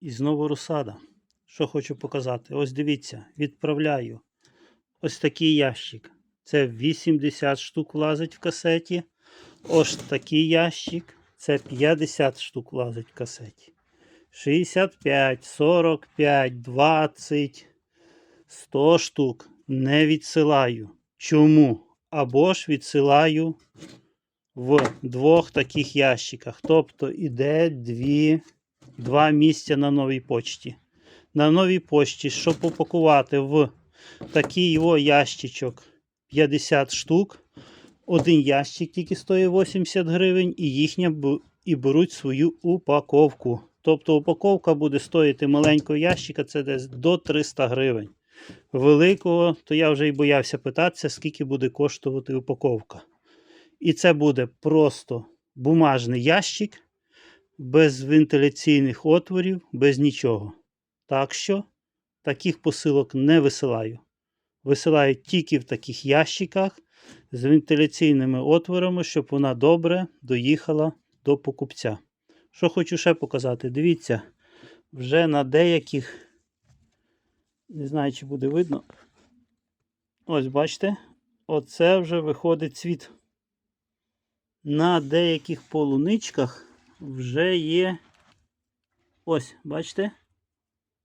І знову розсада. Що хочу показати? Ось дивіться, відправляю ось такий ящик. Це 80 штук влазить в касеті. Ось такий ящик. Це 50 штук влазить в касеті. 65, 45, 20, 100 штук не відсилаю. Чому? Або ж відсилаю в двох таких ящиках. Тобто іде дві, два місця на новій почті. На новій почті, щоб упакувати в такий його ящичок 50 штук. Один ящик тільки стоїть 80 гривень, і їхня і беруть свою упаковку. Тобто упаковка буде стоїти маленького ящика, це десь до 300 гривень. Великого, то я вже й боявся питатися, скільки буде коштувати упаковка. І це буде просто бумажний ящик, без вентиляційних отворів, без нічого. Так що таких посилок не висилаю. Висилаю тільки в таких ящиках з вентиляційними отворами, щоб вона добре доїхала до покупця. Що хочу ще показати, дивіться, вже на деяких, не знаю, чи буде видно. Ось бачите, оце вже виходить цвіт. На деяких полуничках вже є. Ось, бачите?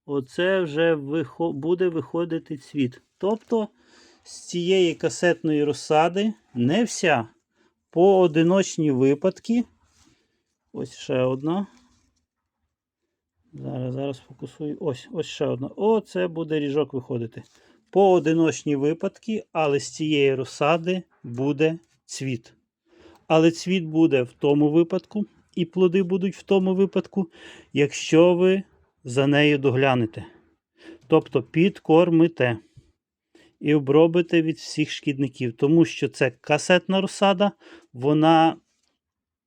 Оце вже вихо- буде виходити цвіт. Тобто з цієї касетної розсади не вся. Поодиночні випадки. Ось ще одна. Зараз, зараз фокусую. Ось, ось ще одна. Оце буде ріжок виходити. Поодиночні випадки, але з цієї розсади буде цвіт. Але цвіт буде в тому випадку, і плоди будуть в тому випадку, якщо ви за нею доглянете. Тобто підкормите і обробите від всіх шкідників, тому що це касетна розсада, вона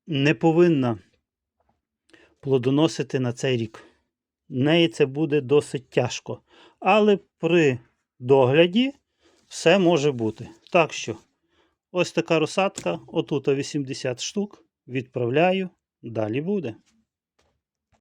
не повинна плодоносити на цей рік. В неї це буде досить тяжко. Але при догляді все може бути. Так що, ось така розсадка, отут 80 штук, відправляю, далі буде.